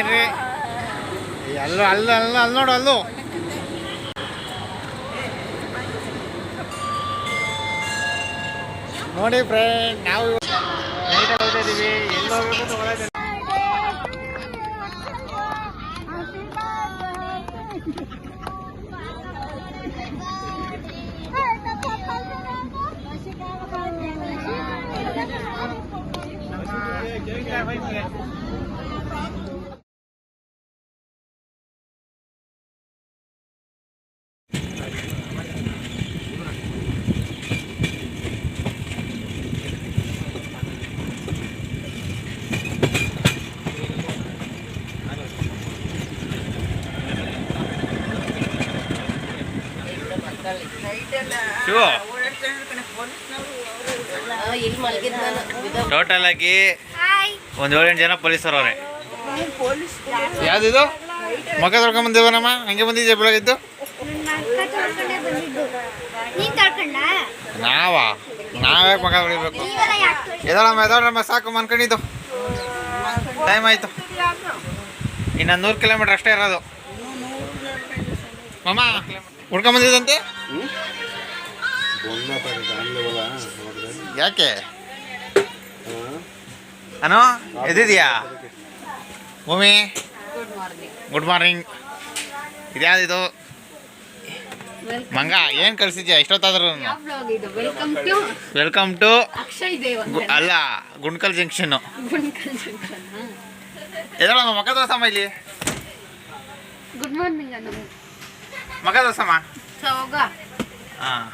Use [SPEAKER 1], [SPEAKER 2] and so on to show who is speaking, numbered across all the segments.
[SPEAKER 1] ಏನ್ರಿ? ಅಲ್ಲೂ ಅಲ್ಲ ಅಲ್ಲ ಅಲ್ಲಿ ನೋಡು ಅಲ್ಲೂ. ನೋಡಿ ಫ್ರೆಂಡ್ ನಾವು ಹೋಗ್ತಾ ಇದೀವಿ. ಎಲ್ಲಿ ಹೋಗ್ಬೇಕು ಅಂತ. ಶಿವು
[SPEAKER 2] ಇಲ್ಲಿ.
[SPEAKER 1] ಟೋಟಲ್ ಆಗಿ ಒಂದ್ ಏಳೆಂಟು ಜನ ಪೊಲೀಸರು ಅವ್ರೆ. ಯಾವ್ದಿದು? ಮಗ ತೊಳ್ಕೊಂಡ್ ಬಂದಿವನಮ್ಮ ಹಂಗೆ ಬಂದಿದ್ದೆ. ಬೆಳಗಿದ್ದು ನಾವಾ? ನಾವೇ ಮಗ ತೊಳಿಬೇಕು? ಎದಳಮ್ಮ ಎದಳಮ್ಮ ಸಾಕು ಅನ್ಕೊಂಡಿದ್ದು ಟೈಮ್ ಆಯ್ತು. ಇನ್ನ ನೂರು ಕಿಲೋಮೀಟರ್ ಅಷ್ಟೇ ಇರೋದು. ಮಾಮ ಹುಡ್ಕೊಂಡ್ ಬಂದಿದಂತೆ ಯಾಕೆ? ಅನು ಎದ್ದಿದ್ಯಾ? ಭೂಮಿ? ಗುಡ್ ಮಾರ್ನಿಂಗ್ ಇದ್ಯಾವ್ದಿದು? ಮಂಗ ಏನು ಕಳ್ಸಿದ್ಯಾ?
[SPEAKER 2] ಇದು ವೆಲ್ಕಮ್ ಟು
[SPEAKER 1] ಅಲ್ಲ ಗುಂಡ್ಕಲ್
[SPEAKER 2] ಜಂಕ್ಷನ್.
[SPEAKER 1] ಎದಳ ಮಗ ದೋಸಮ್ಮ ಇಲ್ಲಿ?
[SPEAKER 2] ಗುಡ್ ಮಾರ್ನಿಂಗ್
[SPEAKER 1] ಮಗ ದೋಸಮ್ಮ ಹಾಂ.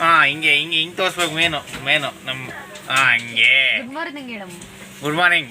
[SPEAKER 1] ಹಾಂ ಹಿಂಗೆ ಹಿಂಗೆ ಹಿಂಗೆ ತೋರಿಸ್ಬೇಕು ಮೇನು ಮೇನು ನಮ್ಮ ಹಾಂ ಹಂಗೆ
[SPEAKER 2] ಗುಡ್ ಮಾರ್ನಿಂಗ್ ಹೇಳಮ್ಮ
[SPEAKER 1] ಗುಡ್ ಮಾರ್ನಿಂಗ್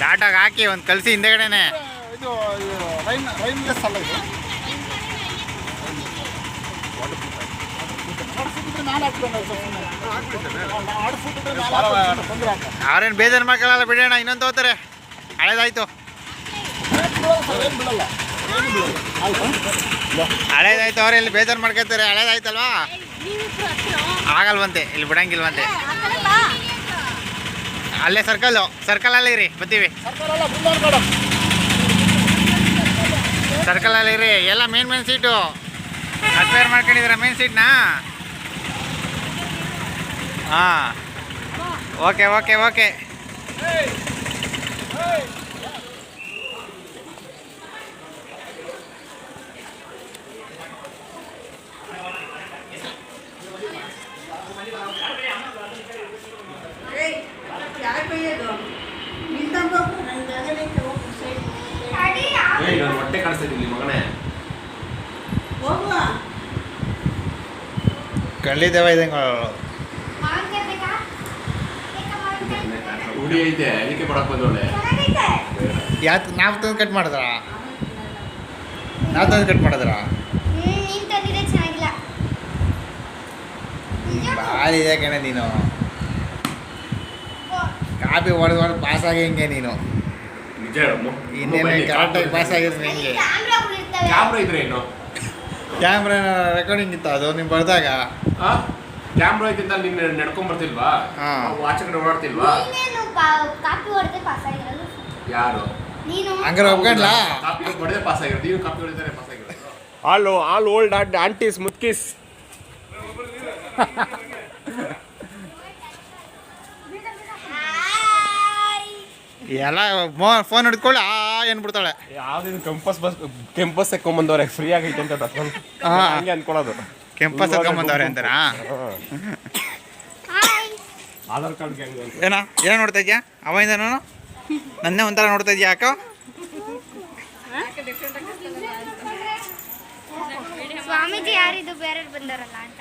[SPEAKER 1] ಒಂದು ಆಟೋಗೆ ಹಾಕಿ ಒಂದು ಕಳಿಸಿ ಹಿಂದೆಗಡೆನೆ.
[SPEAKER 3] ಇದು ರೈನ್ ರೈನ್ಲೆಸ್ ಅಲ್ಲ.
[SPEAKER 1] ಅವ್ರೇನು ಬೇಜಾರು ಮಾಡ್ಕೊಳ್ಳಲ್ಲ ಬಿಡೋಣ ಇನ್ನೊಂದು ತಗೋತಾರೆ. ಹಳೇದಾಯ್ತು. ಹಳೇದಾಯ್ತು ಅವ್ರೆ ಇಲ್ಲಿ ಬೇಜಾರು ಮಾಡ್ಕೊತಾರೆ ಹಳೇದಾಯ್ತಲ್ವಾ? ಆಗಲ್ವಂತೆ ಇಲ್ಲಿ ಬಿಡಂಗಿಲ್ವಂತೆ. ಅಲ್ಲೇ ಸರ್ಕಲ್ಲು ಸರ್ಕಲಲ್ಲಿ ಇರಿ ಬರ್ತೀವಿ.
[SPEAKER 3] ಸರ್ಕಲ್ ಅಲ್ಲ
[SPEAKER 1] ಇರಿ. ಎಲ್ಲ ಮೇನ್ ಮೇನ್ ಸೀಟು ಅಕ್ವೇರ್ ಮಾಡ್ಕೊಂಡಿದ್ದೀರಾ ಮೇನ್ ಸೀಟ್ನಾ ಹಾಂ. ಓಕೆ ಓಕೆ ಓಕೆ
[SPEAKER 4] ನಾನು ಹೊಟ್ಟೆ ಕಾಣಿಸ್ತಾ ಇದ್ದೀನಿ ಮಗನೇ.
[SPEAKER 1] ಕಳ್ಳಿದ್ದೇವ ಇದಂಗೆ.
[SPEAKER 4] ಹುಡಿ ಐತೆ ಅದಕ್ಕೆ ಕೊಡಕ್ ಬಂದವಳೆ
[SPEAKER 1] ಯಾತ್ ನಾವು ತಂದು ಕಟ್ ಮಾಡಿದ್ರ? ನಾವು ತಂದು ಕಟ್ ಮಾಡಿದ್ರ?
[SPEAKER 5] ನೀನ್ ತಂದಿದ್ರೆ ಚೆನ್ನಾಗಿಲ್ಲ.
[SPEAKER 1] ಭಾಳ ಇದೆ ಕಣೆ ನೀನು. ಕಾಪಿ ಹೊಡೆದು ಹೊಡೆದು ಪಾಸ್ ಆಗಿ ಹಿಂಗೆ ನೀನು?
[SPEAKER 4] ನಿಜ
[SPEAKER 1] ಇನ್ನೇನು ಕರೆಕ್ಟಾಗಿ ಪಾಸ್ ಆಗಿದ್ರೆ ನಿಮಗೆ
[SPEAKER 4] ಕ್ಯಾಮ್ರಾ ಇದ್ರೆ ಏನು?
[SPEAKER 1] ಕ್ಯಾಮ್ರಾ ರೆಕಾರ್ಡಿಂಗ್ ಇತ್ತು ಅದು ನೀವು ಬರ್ದಾಗ?
[SPEAKER 4] ಕ್ಯಾಮ್ರಾ ಐತಿಂದ ನೀನು ನಡ್ಕೊಂಡ್ ಬರ್ತಿಲ್ವಾ ಆಚೆ ಕಡೆ ಓಡಾಡ್ತಿಲ್ವಾ?
[SPEAKER 5] ಕಾಪಿ ಹೊಡೆದೇ ಪಾಸ್ ಆಗಿರೋದು?
[SPEAKER 4] ಯಾರು?
[SPEAKER 5] ನೀನು?
[SPEAKER 1] ಹಂಗಾರೆ ಒಪ್ಕೊಂಡ್ಲಾ?
[SPEAKER 4] ಕಾಪಿ ಹೊಡೆದೇ ಪಾಸ್ ಆಗಿರೋದು. ನೀವು ಕಾಪಿ ಹೊಡಿತಾರೆ ಪಾಸ್ ಆಗಿರೋದು.
[SPEAKER 6] ಆಲ್ ಆಲ್ ಓಲ್ಡ್ ಆಂಟೀಸ್ ಮುತ್ಕಿಸ್
[SPEAKER 1] ಎಲ್ಲ ಫೋನ್ ಹಿಡ್ಕೊಳ್ಳಿ ಆ ಏನು ಬಿಡ್ತಾಳೆ.
[SPEAKER 6] ಯಾವ್ದು ಕೆಂಪಸ್ ಬಸ್ ಕೆಂಪಸ್ ಎಕ್ಕೊಂಬಂದವ್ರೆ ಫ್ರೀ ಆಗೈತೆ ಅಂತ ತಗೊಂಡು
[SPEAKER 1] ಹಾ.
[SPEAKER 6] ಹಂಗೆ ಅನ್ಕೊಳ್ಳೋದು.
[SPEAKER 1] ಕೆಂಪಸ್ ಎಕ್ಕೊಂಬಂದವ್ರೆ ಅಂತಾರ?
[SPEAKER 5] ಹಾಯ್
[SPEAKER 6] ಆಧಾರ್ ಕಾರ್ಡ್
[SPEAKER 1] ಏನ ಏನು ನೋಡ್ತಾ ಇದ್ಯಾ? ಅವಾಗಿಂದ ನಾನು ನನ್ನೇ ಒಂಥರ ನೋಡ್ತಾ ಇದ್ಯಾ ಯಾಕೋ?
[SPEAKER 5] ಸ್ವಾಮೀಜಿ ಯಾರಿದು? ಬೇರೆ ಬಂದಾರಲ್ಲ ಅಂತ.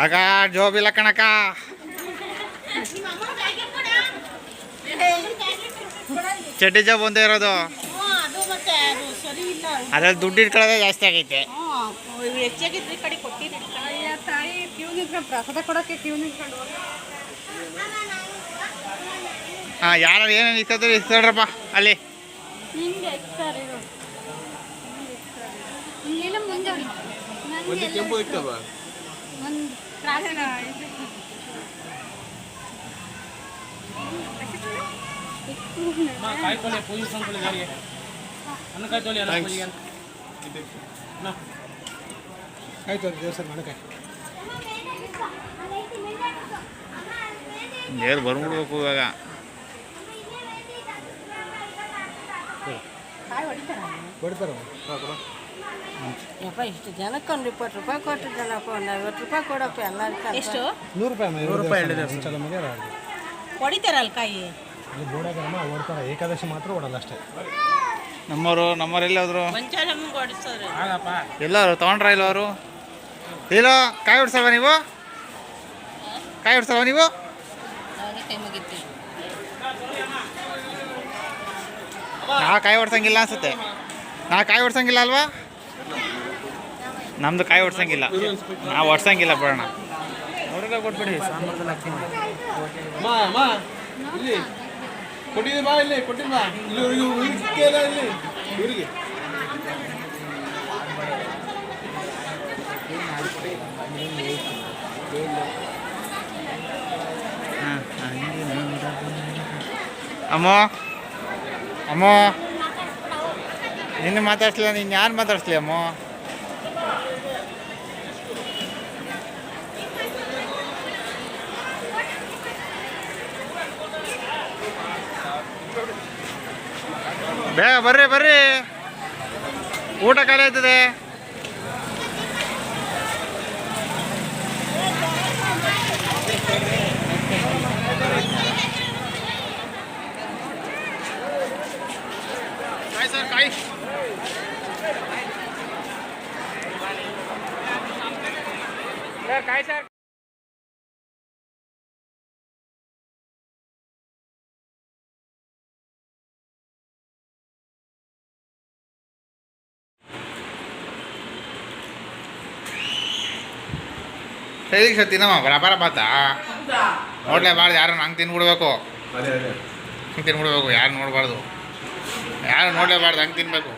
[SPEAKER 1] ಆಗ ಜೋಬಿಲ್ಲ ಕಣಕ ಚಡ್ಡಿ ಜಾಬ್ ಒಂದೇ ಇರೋದು.
[SPEAKER 7] ಅದು ಮತ್ತೆ ಅದು ಸರಿ ಇಲ್ಲ.
[SPEAKER 1] ಅದ್ರಲ್ಲಿ ದುಡ್ಡು ಇಟ್ಕೊಳ್ಳೋದೇ ಜಾಸ್ತಿ ಆಗೈತೆ. ಹಾ ಯಾರು ಏನೇನು ಇಸ್ಕೊತಾರೆ ಇಸ್ಕೊಳ್ರಪ್ಪ ಅಲ್ಲಿ.
[SPEAKER 2] ಹಿಂಗೆ
[SPEAKER 3] ಆಯ್ತು ದೇವಸ್ಥಾನ ಮಣಕಾಯಿ
[SPEAKER 1] ದೇವ್ರು ಬಂದ್ಬಿಡ್ಬೇಕು ಇವಾಗ.
[SPEAKER 7] ಯಪ್ಪ ಇಷ್ಟು ಜನಕ್ಕೆ ಒಂದು ಇಪ್ಪತ್ತು ರೂಪಾಯಿ ಕೊಟ್ಟಿದ್ದಲ್ಲಪ್ಪ ಒಂದು ಐವತ್ತು ರೂಪಾಯಿ ಕೊಡಪ್ಪ ಎಲ್ಲರಿಗೂ ಎಷ್ಟು
[SPEAKER 3] ನೂರು ರೂಪಾಯಿ ನೂರು ರೂಪಾಯಿ
[SPEAKER 7] ಹೊಡಿತಾರಲ್ಲ ಕಾಯಿ?
[SPEAKER 3] ಅಲ್ಲಿ ಓಡ್ತಾರೆ. ಏಕಾದಶಿ ಮಾತ್ರ ಓಡಲ್ಲ ಅಷ್ಟೇ.
[SPEAKER 1] ನಮ್ಮವರು ನಮ್ಮವ್ರು ಎಲ್ಲಿ ಹೋದ್ರು
[SPEAKER 7] ಮಂಚಾಲಮ್ಮಗೆ ತಗೊಂಡ್ರ
[SPEAKER 1] ಎಲ್ಲರು ತಗೊಂಡ್ರಾ ಇಲ್ಲ ಅವರು ಇಲ್ಲೋ ಕಾಯಿ ಹೊಡ್ಸಲ್ವ ನೀವು? ಕಾಯಿ ಹೊಡ್ಸಲ್ವ ನೀವು? ನಾ ಕಾಯಿ ಹೊಡ್ಸಂಗಿಲ್ಲ ಅನ್ಸುತ್ತೆ. ನಾ ಕಾಯಿ ಹೊಡ್ಸಂಗಿಲ್ಲ ಅಲ್ವಾ? ನಮ್ದು ಕಾಯಿ ಹೊಡ್ಸಂಗಿಲ್ಲ. ನಾವು ಹೊಡ್ಸಂಗಿಲ್ಲ ಬಿಡೋಣ ಕೊಟ್ಬಿಡಿ. ಸಾಂಬಾರ್ದಲ್ಲಿ ಹಾಕ್ತೀನಿ.
[SPEAKER 6] ಮಾ ಮಾ ಇಲ್ಲಿ ಕೊಟ್ಟಿದ್ದೀನಿ ಬಾ ಇಲ್ಲಿ ಕೊಟ್ಟಿದ್ದೀನಿ ಬಾ ಇಲ್ಲಿ ಇವ್ರಿಗೆ ಇವ್ರಿಗೆ ಸಿಕ್ಕೇ ಇಲ್ಲ ಇಲ್ಲಿ ಇವರಿಗೆ
[SPEAKER 1] ಅಮ್ಮ ಅಮ್ಮ ನಿನ್ನ ಮಾತಾಡ್ಸ್ಲಿಲ್ಲ ನೀನು ಯಾರು ಮಾತಾಡ್ಸ್ಲಿ ಅಮ್ಮ ಬೇಗ ಬರ್ರಿ ಬರ್ರಿ ಊಟ ಖಾಲಿ ಆಯ್ತದೆ ಕಾಯಿ ಸರ್ ಹೇಳಿ ಸರ್ ತಿನ್ನಮ್ಮ ಬರಾಬರ ಬಾತಾ ನೋಡ್ಲೇಬಾರ್ದು ಯಾರು ನಂಗೆ ತಿನ್ಬಿಡ್ಬೇಕು. ಹಂಗೆ ತಿನ್ಬಿಡ್ಬೇಕು ಯಾರು ನೋಡಬಾರ್ದು. ಯಾರು ನೋಡಲೇಬಾರ್ದು ಹಂಗೆ ತಿನ್ಬೇಕು.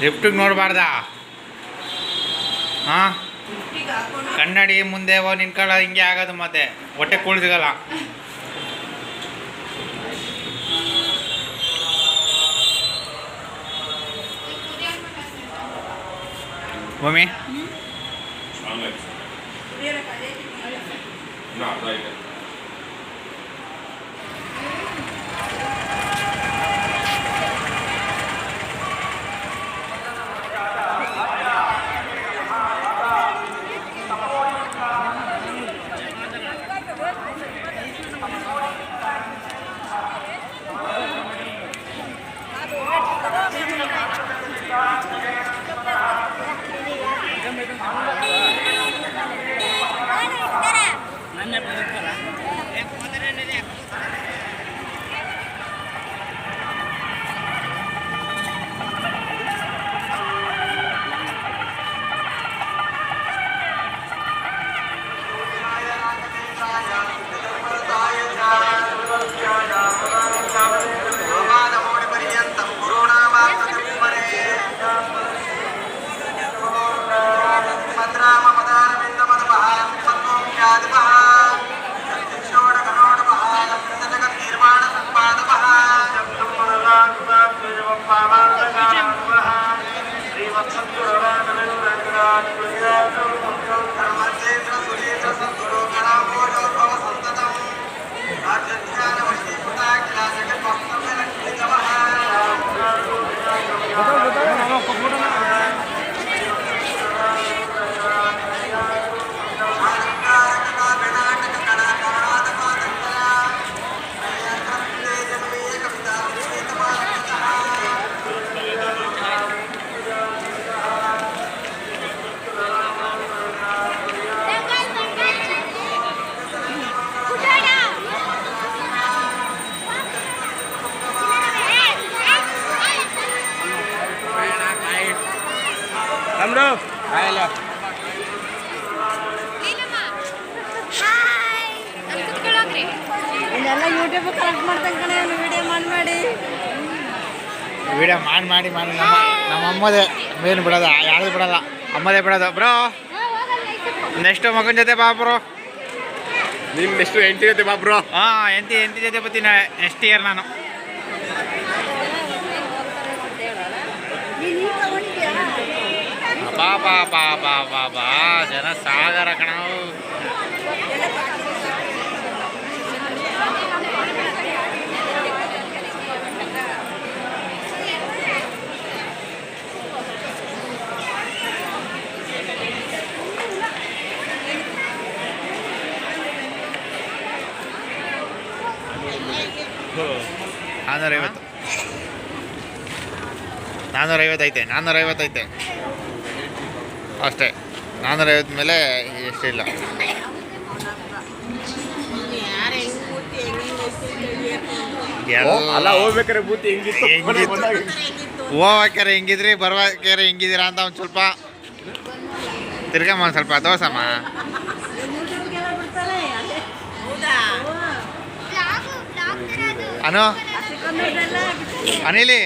[SPEAKER 1] ಲಿಫ್ಟಿಗೆ ನೋಡಬಾರ್ದಾ? ಹಾಂ? ಕನ್ನಡಿ ಮುಂದೆ ಹೋಗಿ ನಿನ್ಕೊಳ್ಳ ಹಿಂಗೆ ಆಗೋದು ಮತ್ತೆ. ಹೊಟ್ಟೆ ಕೂಳ್ Mummy? Hmm?
[SPEAKER 4] Not right.
[SPEAKER 7] ಎಲ್ಲ ಯೂಟ್ಯೂಬ್ ಕಲೆಕ್ಟ್ ಮಾಡ್ತಾನೆ ಕಣೆ ಅವನು ವಿಡಿಯೋ ಮಾಡಿ ಮಾಡಿ.
[SPEAKER 1] ವಿಡಿಯೋ ಮಾಡಿ ಮಾಡಿ ಮಾಡಿ. ನಮ್ಮ ನಮ್ಮ ಅಮ್ಮದೇ ಮೇನ್ ಬಿಡೋದ. ಯಾರು ಬಿಡಲ್ಲ. ಅಮ್ಮದೇ ಬಿಡೋದು. ಬ್ರೋ ನೆಕ್ಸ್ಟ್ ಮಗನ ಜೊತೆ ಬಾ ಬ್ರೋ
[SPEAKER 4] ನೀನ್ ಎಷ್ಟು ಎಂಟಿ ಜೊತೆ ಬಾ ಬ್ರೋ
[SPEAKER 1] ಹಾಂ ಎಂತಿ ಎಂತಿ ಜೊತೆ ಬರ್ತೀನಿ ನೆಕ್ಸ್ಟ್ ಇಯರ್ ನಾನು. ಬಾ ಬಾ ಬಾ ಬಾ ಬಾ ಬಾ. ಜನ ಸಾಗರ ಕಣವು ನಾನ್ನೂರೈವತ್ತು ನಾನ್ನೂರೈವತ್ತೈತೆ ನಾನ್ನೂರೈವತ್ತೈತೆ ಅಷ್ಟೇ ನಾನ್ನೂರೈವತ್ತು ಮೇಲೆ ಎಷ್ಟಿಲ್ಲ
[SPEAKER 4] ಅಲ್ಲ ಹೋಗ್ಬೇಕಾರೆ ಬೂತಿ
[SPEAKER 1] ಹೆಂಗಿತ್ತು? ಹೋಗ್ಬೇಕಾರೆ ಹೆಂಗಿದ್ರಿ ಬರ್ಬೇಕಾರೆ ಹೆಂಗಿದ್ದೀರಾ ಅಂತ ಒಂದು ಸ್ವಲ್ಪ ತಿರ್ಗಮ್ಮ ಒಂದು ಸ್ವಲ್ಪ ದೋಸಮ್ಮ. ಅನು? ಅನಿಲಿ?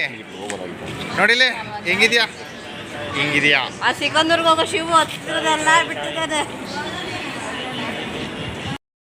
[SPEAKER 1] ನೋಡಿಲಿ? ಹೆಂಗಿದ್ಯಾ? ಹಿಂಗಿದ್ಯಾ
[SPEAKER 7] ಆ ಸಿಕಂದೂರ್ಗೆ ಹೋಗೋ ಶಿವ ಹತ್ತಿರದೆಲ್ಲ ಬಿಟ್ಟಿದ್ದಾರೆ